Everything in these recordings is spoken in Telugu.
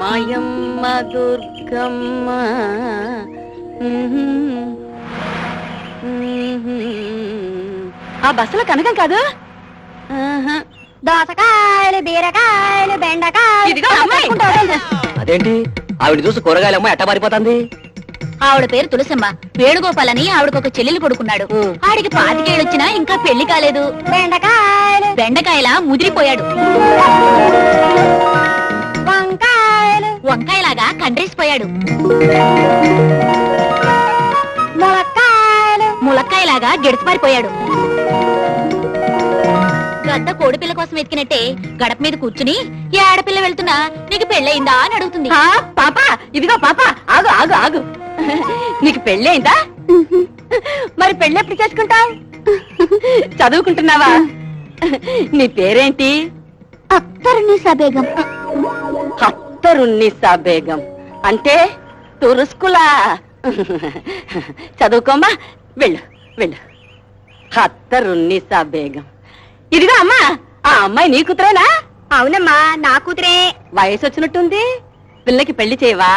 మాయమ్మ దుర్గమ్మ. ఆ బస్సులో కనకం కాదు. దోసకాయలు బీరకాయలు బెండకాయలు. అదేంటి? ఆవిడ చూసి కూరగాయలమ్మ ఎట్ట పారిపోతుంది ఆవిడ పేరు తులసమ్మ. వేణుగోపాల్ అని ఆవిడకు ఒక చెల్లెలు కొడుకున్నాడు. ఆడికి పాతికేళ్ళు వచ్చినా ఇంకా పెళ్ళి కాలేదు. బెండకాయలు. బెండకాయల ముదిరిపోయాడు. వంకాయలు. వంకాయలాగా కండ్రేసిపోయాడు. ములక్కాయలు. ములక్కాయలాగా గెడిసిపారిపోయాడు. గద్ద కోడి పిల్ల కోసం ఎత్తికినట్టే గడప మీద కూర్చుని ఏ ఆడపిల్ల వెళ్తున్నా నీకు పెళ్ళయిందా? అని అడుగుతుంది. పాప ఇదిగో పాప ఆగు ఆగు ఆగు. నీకు పెళ్ళి అయిందా? మరి పెళ్ళి ఎప్పుడు చేసుకుంటావు? చదువుకుంటున్నావా? నీ పేరేంటి? అత్తరునిసా బేగం. హత్తరున్నిసా బేగం. అంటే తురుస్కులా. చదువుకోమ్మా. వెళ్ళు వెళ్ళు. హత్తరున్నిసా బేగం. ఇదిగో అమ్మా ఆ అమ్మాయి నీ కూతురేనా? అవునమ్మా నా కూతురే. వయసు వచ్చినట్టుంది పిల్లకి పెళ్ళి చేయవా?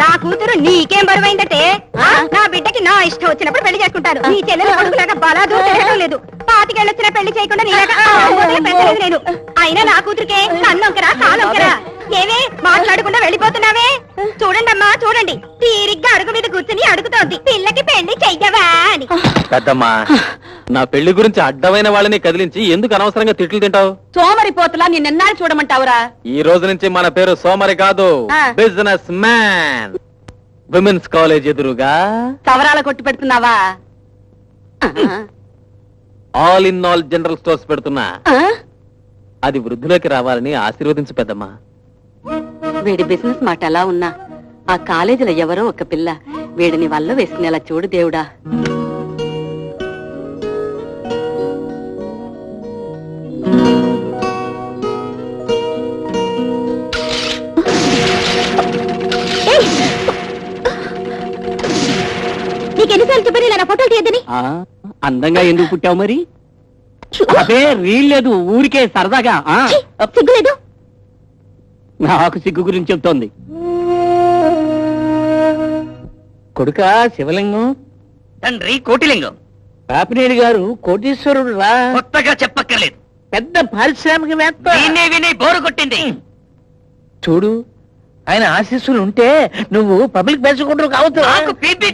నా కూతురు నీకేం బరువైందటే? ఆ? నా బిడ్డకి నా ఇష్టం వచ్చినప్పుడు పెళ్ళి చేసుకుంటాను నీ చెల్లెలు కొడుకులాగా బలాదు తిరగడం లేదు. పాతికేళ్ళొచ్చినా పెళ్ళి చేయకుండా నీలాగా నేను. అయినా నా కూతురికే కన్నొంకరా కాలొంకరా ఏవే మాట్లాడకుండా వెళ్ళిపోతున్నావే? చూడండి అమ్మా చూడండి. తీరిగ్గా అడుగు మీద కూర్చుని అడుగుతోంది. పిల్లకి పెళ్ళి చెయ్యవా అని. పెద్దమ్మా నా పెళ్ళి గురించి అడ్డమైన వాళ్ళని కదిలించి ఎందుకు అనవసరంగా తిట్లు తింటావు? సోమరిపోతులా నిన్నెన్నాళ్ళు చూడమంటావురా? ఈ రోజు నుంచి మన పేరు సోమరి కాదు ఆ. Business man. విమెన్స్ కాలేజ్ ఎదురుగా సవరాల కొట్టు పెడుతున్నావా? All in all general stores పెడుతున్నా. ఆ? అది వృద్ధిలోకి రావాలని ఆశీర్వదించు పెద్దమ్మా. వీడి బిజినెస్ మాట ఎలా ఉన్నా ఆ కాలేజీలో ఎవరో ఒక పిల్ల వీడిని వల్ల వేసుకునేలా చూడు దేవుడా. ఇలా నా ఫోటోలు తీయద్దని అందంగా ఎందుకు పుట్టావు మరి? అదే రీల్ లేదు ఊరికే సరదాగా ఆ? సిగ్గులేదు నాకు సిగ్గు గురించి చెప్తోంది. కొడుక శివలింగం తండ్రి కోటిలింగం. పాపినేడు గారు కోటీశ్వరుడు రా. కొత్తగా చెప్పక్కర్లేదు. పెద్ద పారిశ్రామికవేత్త వినే వినే బోరు కొట్టింది. చూడు ఆయన ఆశీస్సులు ఉంటే నువ్వు పబ్లిక్ పెంచుకుంటూ కావచ్చు. నాకు పీపీ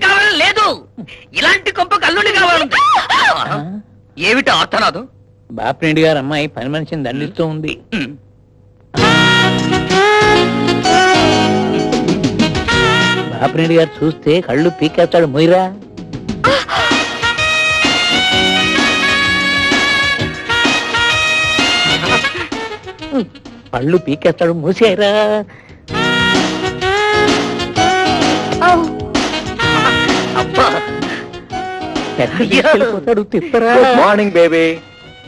కావాలంటే ఏమిటి ఆర్తనాదు బాపినేడు గారు అమ్మాయి పని మనిషిని దండిస్తూ ఉంది. బాపినేడు గారు చూస్తే కళ్ళు పీకేస్తాడు మొయ్యరా. పళ్ళు పీకేస్తాడు మూసేయరా. Morning baby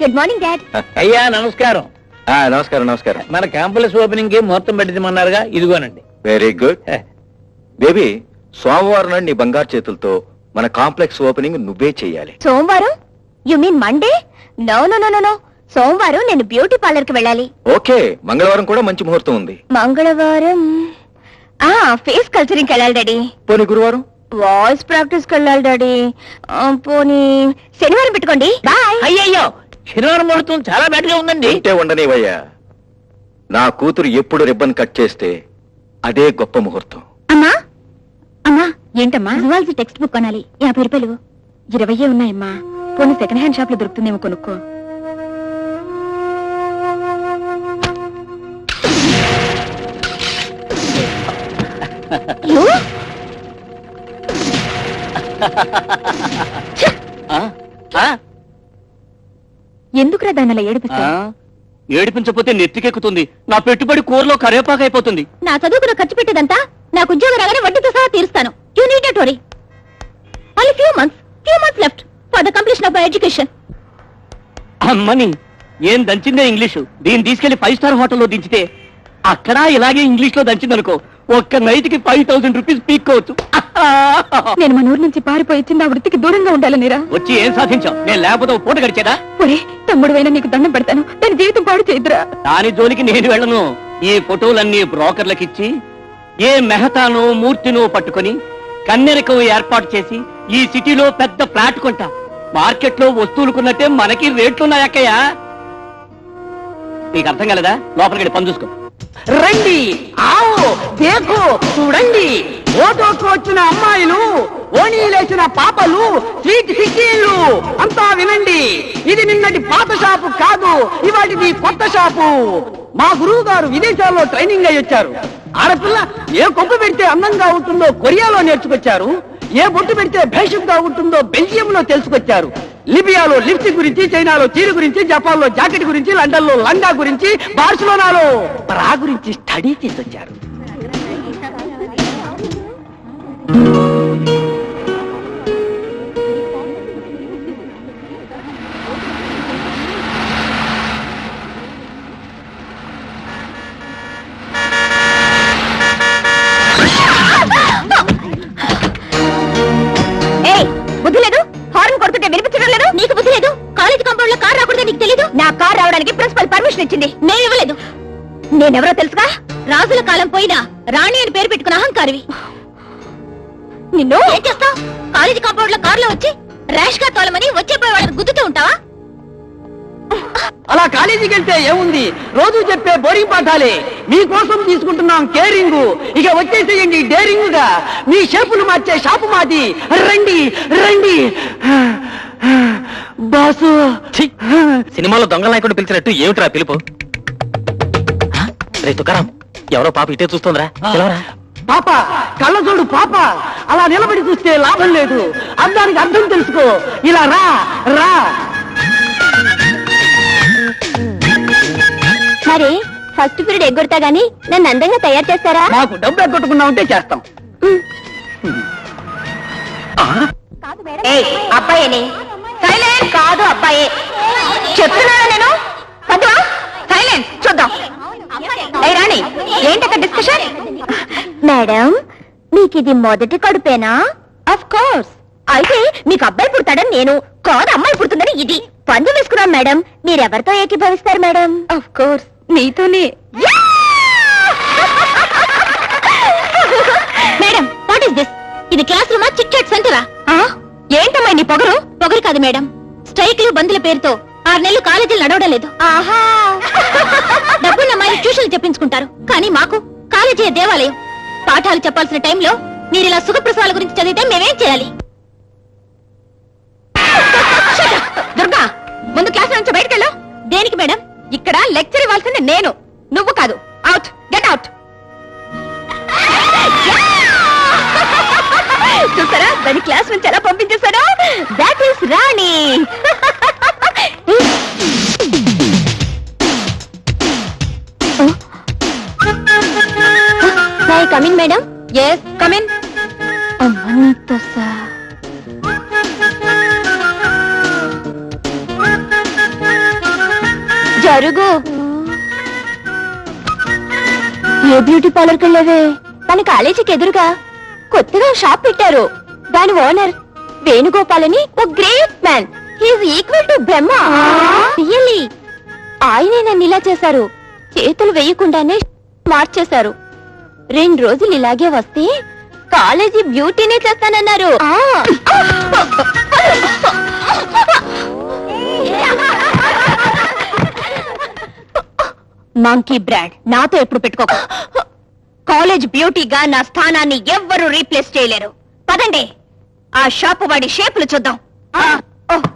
good morning dad అయ్యా నమస్కారం. నమస్కారం నమస్కారం. మన క్యాంపస్ ఓపెనింగ్కి ముహూర్తం పెట్టిమన్నారుగా ఇదిగోనండి. వెరీ గుడ్ బేబీ సోమవారం నాడు నీ బంగారు చేతులతో మన కాంప్లెక్స్ ఓపెనింగ్ నువ్వే చెయ్యాలి సోమవారం? You mean Monday no no no no no సోమవారం నేను బ్యూటీ పార్లర్కి వెళ్ళాలి. ఓకే మంగళవారం కూడా మంచి ముహూర్తం ఉంది. మంగళవారం. ఆ ఫేస్ కల్చరింగ్ వెళ్ళాలి డాడీ పోనీ గురువారం? వాయిస్ ప్రాక్టీస్కి వెళ్ళాలి డాడీ. ఆ, పోనీ శనివారం పెట్టుకోండి. బాయ్. అయ్యయ్యో శనివారం ముహూర్తం చాలా బెటర్గా ఉందండి. ఉంటే ఉండనివయ్యా నా కూతురు ఎప్పుడు రిబ్బన్ కట్ చేస్తే అదే గొప్ప ముహూర్తం. అమ్మా అమ్మా ఏంటమ్మా? జువాలజీ టెక్స్ట్ బుక్ కొనాలి. యాభై రూపాయలు. ఇరవయే ఉన్నాయమ్మా. పోనీ సెకండ్ హ్యాండ్ షాప్లో దొరుకుతుందేమో కొనుక్కో. ఎందుకురా దాన్ని అలా ఏడిపిస్తా ఏడిపించకపోతే నెత్తికెక్కుతుంది. నా పెట్టుబడి కూరలో కరివేపాకు అయిపోతుంది నా చదువుకున్న ఖర్చు పెట్టేదంతా నాకు ఉద్యోగం రాగానే వడ్డీతో సహా తీరుస్తాను. You need don't worry only few months few months left for the completion of my education అమ్మని ఏం దంచిందే ఇంగ్లీషు? దీన్ని తీసుకెళ్ళి ఫైవ్ స్టార్ హోటల్లో దించితే అక్కడ ఇలాగే ఇంగ్లీష్లో దంచిందనుకో ఒక్క నైట్కి ఫైవ్ థౌసండ్ రూపీస్ పీక్కోవచ్చు నేను మన ఊరు నుంచి పారిపోయి చిన్న వృత్తికి దూరంగా ఉండాలనిరా వచ్చి ఏం సాధించావు? నేను లేకపోతే పూట గడిచేదా? ఒరే తమ్ముడు అయినా నీకు దండం పెడతాను. దాని జీవితం పాడు చేయదురా దాని జోలికి నేను వెళ్ళను. ఈ ఫోటోలన్నీ బ్రోకర్లకిచ్చి ఏ మెహతాను మూర్తినో పట్టుకొని కన్నెరకం ఏర్పాటు చేసి ఈ సిటీలో పెద్ద ఫ్లాట్ కొంటా. మార్కెట్లో వస్తువులు కొన్నట్టే మనకి రేట్లున్నాయక్కయ్యా నీకు అర్థం కలదా? లోపలికి పని చూసుకో. రండి ఆవు చూడండి. ఓటోకు వచ్చిన అమ్మాయిలు ఓణీలేసిన పాపలు స్వీట్ సిక్కీలు అంతా వినండి. ఇది నిన్నటి పాత షాపు కాదు ఇవాటిది కొత్త షాపు. మా గురువు గారు విదేశాల్లో ట్రైనింగ్ అయ్యి వచ్చారు. ఆడపిల్ల ఏ కొప్పు పెడితే అందంగా ఉంటుందో కొరియాలో నేర్చుకొచ్చారు ఏ బొట్టు పెడితే భేషంగా ఉంటుందో బెల్జియంలో తెలుసుకొచ్చారు. లిబియాలో లిప్స్టిక్ గురించి చైనాలో చీర గురించి జపాన్లో జాకెట్ గురించి లండన్లో లంగా గురించి బార్సిలోనాలో బ్రా గురించి స్టడీ చేసి వచ్చారు బుద్ధి లేదు? హార్న్ కొడుతుంటే వినిపించడం లేదు? నీకు బుద్ధి లేదు? కాలేజ్ కాంపౌండ్లో కార్ రాకూడదు నీకు తెలీదు? నా కార్ రావడానికి ప్రిన్సిపల్ పర్మిషన్ ఇచ్చింది. నేను ఇవ్వలేదు. నేనెవరో తెలుసుగా? రాజుల కాలం పోయినా రాణి అని పేరు పెట్టుకున్న అహంకారివి. నిన్ను? ఏం చేస్తావు? కాలేజ్ కాంపౌండ్లో కార్లో వచ్చి ర్యాష్గా తోలమని వచ్చే పోయే వాళ్ళని గుద్దుతూ ఉంటావా? అలా కాలేజీకి వెళ్తే ఏముంది? రోజు చెప్పే బోరింగ్ పాఠాలే. మీకోసం తీసుకుంటున్నాం కేరింగ్. ఇక వచ్చేసేయండి డేరింగ్గా మీ షేపులు మార్చే షాపు మాది. రండి రండి. బాసు. సినిమాలో దొంగ నాయకుడు పిలిచినట్టు ఏమిట్రా పిలుపు? ఆ? రే తుకారం ఎవరో పాప ఇటే చూస్తోందిరా. పిలవరా? పాప కళ్ళ చూడు పాప. అలా నిలబడి చూస్తే లాభం లేదు. అర్థానికి అర్థం తెలుసుకో. ఇలా రా రా. మరి ఫస్ట్ పీరియడ్ ఎగ్గొడతా గానీ నన్ను అందంగా తయారు చేస్తారా? మాకు డబ్బు ఎగ్గొట్టుకున్నా ఉంటే చేస్తాం. అబ్బాయిని. సైలెంట్. కాదు అబ్బాయి. చెప్తున్నానా నేను? సైలెంట్. చూద్దాం. ఏయ్ రాణి ఏంటక్క డిస్కషన్ మేడం మీకు ఇది మొదటి కడుపేనా? అఫ్ కోర్స్ అయితే మీకు అబ్బాయి పుడతాడని నేను కాదు అమ్మాయి పుడుతుందని ఇది పందెం వేసుకున్నాం మేడం. మీరెవరితో ఏకీభవిస్తారు మేడం? ఆఫ్ కోర్స్ నీతోనే మేడం వాట్ ఇస్ దిస్ ఇది క్లాస్ రూమా చిట్ చాట్ సెంటరా? ఏంటమ్మా నీ పొగరు? పొగరు కాదు మేడం. స్ట్రైక్లు బందుల పేరుతో ఆరు నెలలు కాలేజీలు నడవడం లేదు. ఆహా! డబ్బున్న అమ్మాయిలు ట్యూషన్లు చెప్పించుకుంటారు. కానీ మాకు కాలేజీ దేవాలయం. పాఠాలు చెప్పాల్సిన టైంలో మీరు ఇలా సుఖప్రసవాల గురించి చదివితే మేమేం చేయాలి? దుర్గా ముందు క్లాస్ నుంచి బయటకెళ్ళు దేనికి మేడం? ఇక్కడ లెక్చర్ ఇవ్వాల్సింది నేను. నువ్వు కాదు. అవుట్ గెట్ అవుట్ చూసారా? దాని క్లాస్ నుంచి ఎలా పంపించేశాడో? That is Rani. Madam? Yes come in జరుగు. ఏ బ్యూటీ పార్లర్కి వెళ్ళేవే మన కాలేజీకి ఎదురుగా కొత్తగా షాప్ పెట్టారు. దాని ఓనర్ వేణుగోపాల్ అని ఒక great man. He is equal to Brahma really ఆయనే నన్ను ఇలా చేశారు. చేతులు వేయకుండానే మార్చేశారు. రెండు రోజులు ఇలాగే వస్తే కాలేజీ బ్యూటీనే చేస్తానన్నారు. మంకీ బ్రాండ్ నాతో ఎప్పుడు పెట్టుకోక. కాలేజ్ బ్యూటీగా నా స్థానాన్ని ఎవ్వరూ రీప్లేస్ చేయలేరు. పదండి ఆ షాపు వాడి షేపులు చూద్దాం.